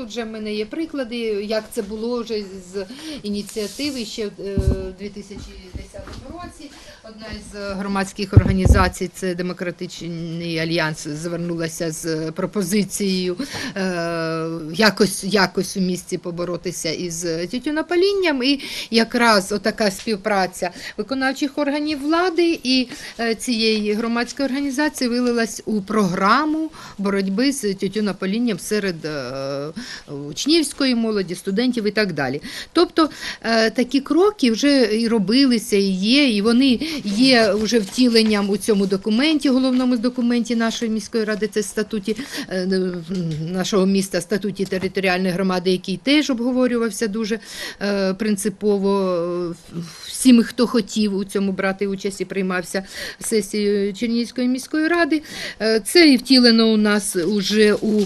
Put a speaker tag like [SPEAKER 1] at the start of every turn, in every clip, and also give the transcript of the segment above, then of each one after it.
[SPEAKER 1] Тут вже в мене є приклади, як це було вже з ініціативи ще в е, 2010 році. Одна із е, громадських організацій, це Демократичний альянс, звернулася з пропозицією е, якось, якось у місті поборотися із тютюнопалінням. І якраз отака співпраця виконавчих органів влади і е, цієї громадської організації вилилась у програму боротьби з тютюнопалінням серед е, учнівської молоді, студентів і так далі. Тобто е, такі кроки вже і робилися, і є, і вони є вже втіленням у цьому документі, головному документі нашої міської ради, це статуті е, нашого міста, статуті територіальної громади, який теж обговорювався дуже е, принципово всіми, хто хотів у цьому брати участь і приймався сесією Чернігівської міської ради. Е, Це і втілено у нас уже у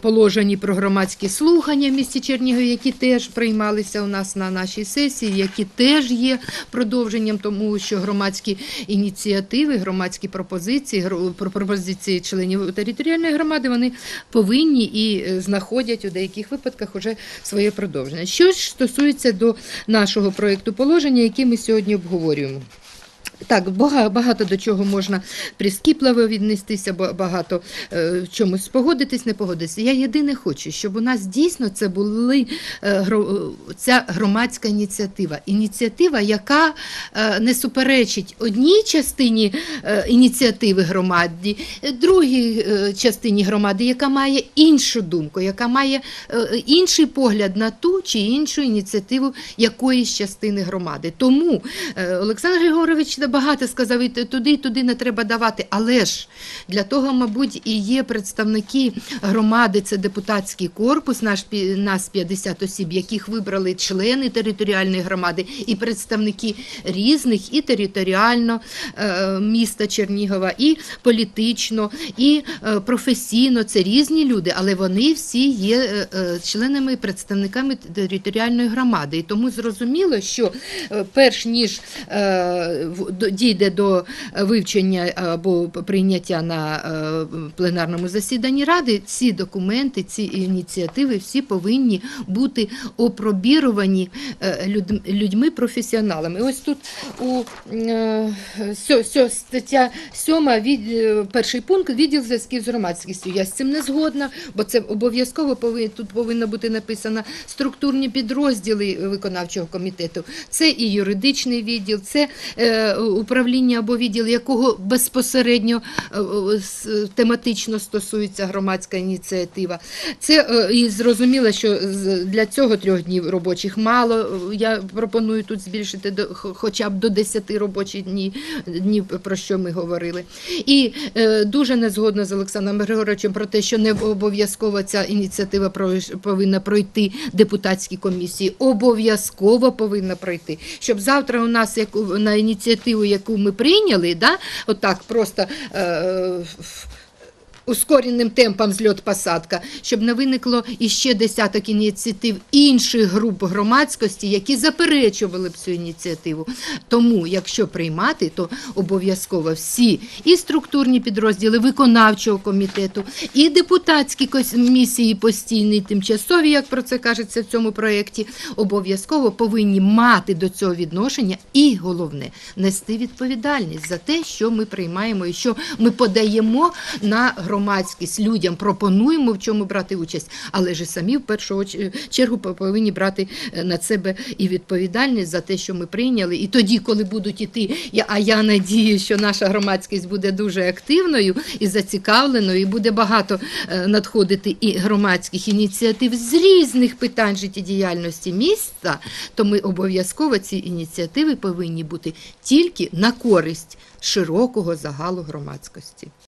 [SPEAKER 1] положенні про громадські слухання в місті Чернігові, які теж приймалися у нас на нашій сесії, які теж є продовженням тому, що громадські ініціативи, громадські пропозиції, пропозиції членів територіальної громади, вони повинні і е, знаходять у деяких випадках уже своє продовження. Що ж стосується до нашого проєкту положення, який ми сьогодні обговорюємо. Так, бага- багато до чого можна прискіпливо віднестися, ба- багато е, в чомусь погодитись, не погодитись. Я єдине хочу, щоб у нас дійсно це були е, ця громадська ініціатива. Ініціатива, яка е, не суперечить одній частині ініціативи громаді, другій частині громади, яка має іншу думку, яка має інший погляд на ту чи іншу ініціативу якоїсь частини громади. Тому Олександр Григорович багато сказав, і туди, і туди не треба давати. Але ж для того, мабуть, і є представники громади, це депутатський корпус, наш нас 50 осіб, яких вибрали члени територіальної громади, і представники різних і територіально е, міста Чернігова, і політично, і е, професійно. Це різні люди, але вони всі є е, членами і представниками територіальної громади. І тому зрозуміло, що перш ніж дійде до вивчення або прийняття на е, пленарному засіданні ради, ці документи, ці ініціативи всі повинні бути опробіровані е, людьми-професіоналами. Ось тут у е, стаття 7, від, е, перший пункт відділ зв'язків з громадськістю. Я з цим не згодна, бо це обов'язково тут повинно бути написано структурні підрозділи виконавчого комітету. Це і юридичний відділ, це е, управління або відділ, якого безпосередньо е, е, тематично стосується громадська ініціатива. Це е, і зрозуміло, що для цього трьох днів робочих мало. Я пропоную тут збільшити до хоча б до 10 робочих днів, днів про що ми говорили. І дуже не згодна з Олександром Григоровичем про те, що не обов'язково ця ініціатива повинна пройти депутатські комісії. Обов'язково повинна пройти. Щоб завтра у нас як на ініціативу, яку ми прийняли, да, отак просто. Е, ускореним темпом зльот-посадка, щоб не виникло іще десяток ініціатив інших груп громадськості, які заперечували б цю ініціативу. Тому, якщо приймати, то обов'язково всі і структурні підрозділи виконавчого комітету, і депутатські комісії постійні, тимчасові, як про це кажеться в цьому проєкті, обов'язково повинні мати до цього відношення і головне нести відповідальність за те, що ми приймаємо і що ми подаємо на громадськість людям, пропонуємо в чому брати участь, але ж самі в першу чергу по- повинні брати е, на себе і відповідальність за те, що ми прийняли. І тоді, коли будуть іти, а я надію, що наша громадськість буде дуже активною і зацікавленою, і буде багато е, надходити і громадських ініціатив з різних питань життєдіяльності міста, то ми обов'язково ці ініціативи повинні бути тільки на користь широкого загалу громадськості.